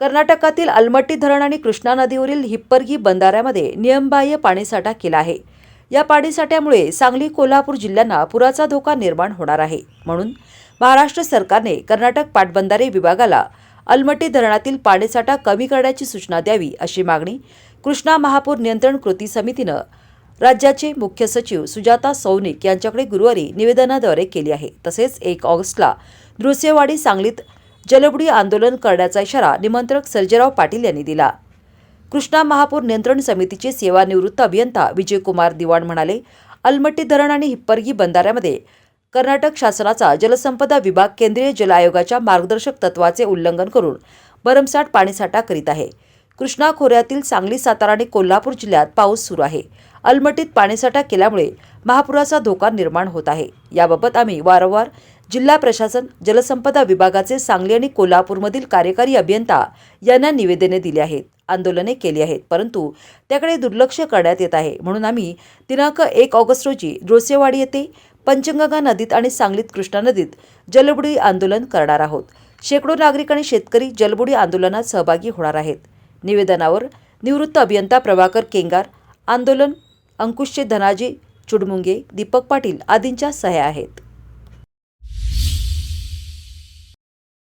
कर्नाटकातील अलमट्टी धरण आणि कृष्णा नदीवरील हिप्परगी बंधाऱ्यामध्ये नियमबाह्य पाणीसाठा केला आहे. या पाणीसाठ्यामुळे सांगली कोल्हापूर जिल्ह्यांना पुराचा धोका निर्माण होणार आहे. म्हणून महाराष्ट्र सरकारने कर्नाटक पाटबंधारे विभागाला अलमट्टी धरणातील पाणीसाठा कमी करण्याची सूचना द्यावी अशी मागणी कृष्णा महापूर नियंत्रण कृती समितीनं राज्याचे मुख्य सचिव सुजाता सौनिक यांच्याकडे गुरुवारी निवेदनाद्वारे केली आहे. तसेच एक ऑगस्टला दृश्यवाडी सांगलीत जलबुडी आंदोलन करण्याचा इशारा निमंत्रक सर्जेराव पाटील यांनी दिला. कृष्णा महापूर नियंत्रण समितीचे सेवानिवृत्त अभियंता विजयकुमार दिवाण म्हणाले अलमट्टी धरण आणि हिप्परगी बंधाऱ्यामध्ये कर्नाटक शासनाचा जलसंपदा विभाग केंद्रीय जल आयोगाच्या मार्गदर्शक तत्वाचे उल्लंघन करून भरमसाठ पाणीसाठा करीत आहे. कृष्णा खोऱ्यातील सांगली सातारा आणि कोल्हापूर जिल्ह्यात पाऊस सुरू आहे. अलमटीत पाणीसाठा केल्यामुळे महापुराचा धोका निर्माण होत आहे. याबाबत आम्ही वारंवार जिल्हा प्रशासन जलसंपदा विभागाचे सांगली आणि कोल्हापूरमधील कार्यकारी अभियंता यांना निवेदने दिली आहेत आंदोलने केली आहेत. परंतु त्याकडे दुर्लक्ष करण्यात येत आहे. म्हणून आम्ही दिनांक एक ऑगस्ट रोजी रोसेवाडी येथे पंचगंगा नदीत आणि सांगलीत कृष्णा नदीत जलबुडी आंदोलन करणार आहोत. शेकडो नागरिक आणि शेतकरी जलबुडी आंदोलनात सहभागी होणार आहेत. निवेदनावर निवृत्त अभियंता प्रभाकर केंगार आंदोलन अंकुशचे धनाजी चुडमुंगे दीपक पाटील आदींच्या सह्या आहेत.